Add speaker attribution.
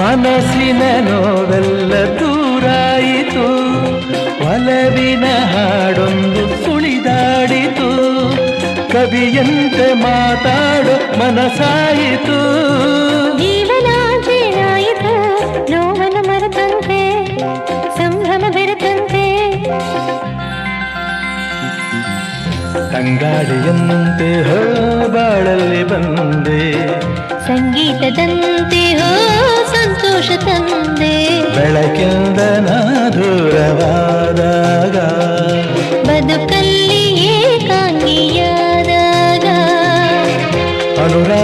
Speaker 1: ಮನಸ್ಸಿನ ನೋವೆಲ್ಲ ದೂರಾಯಿತು ಒಲವಿನ ಹಾಡೊಂದು ಸುಳಿದಾಡಿತು ಕವಿಯಂತೆ ಮಾತಾಡೋ ಮನಸಾಯಿತು
Speaker 2: ಜೀವನ ಜೇನಾಯಿತು ನೋವನ್ನು ಮರೆತಂತೆ ಸಂಭ್ರಮ ಬೆರೆತಂತೆ.
Speaker 1: ತಂಗಾಳಿಯಂತೆ ಹೋ ಬಾಳಲ್ಲಿ ಬಂದೆ
Speaker 2: ಸಂಗೀತದಂತೆ ಹೋ ಸಂತೋಷ ತಂದೆ.
Speaker 1: ಬೆಳಕಿಂದ ದೂರವಾದಾಗ. ಬದುಕಲ್ಲಿ ಏಕಾಂಗಿಯಾದಾಗ. ಅನುರಾಗ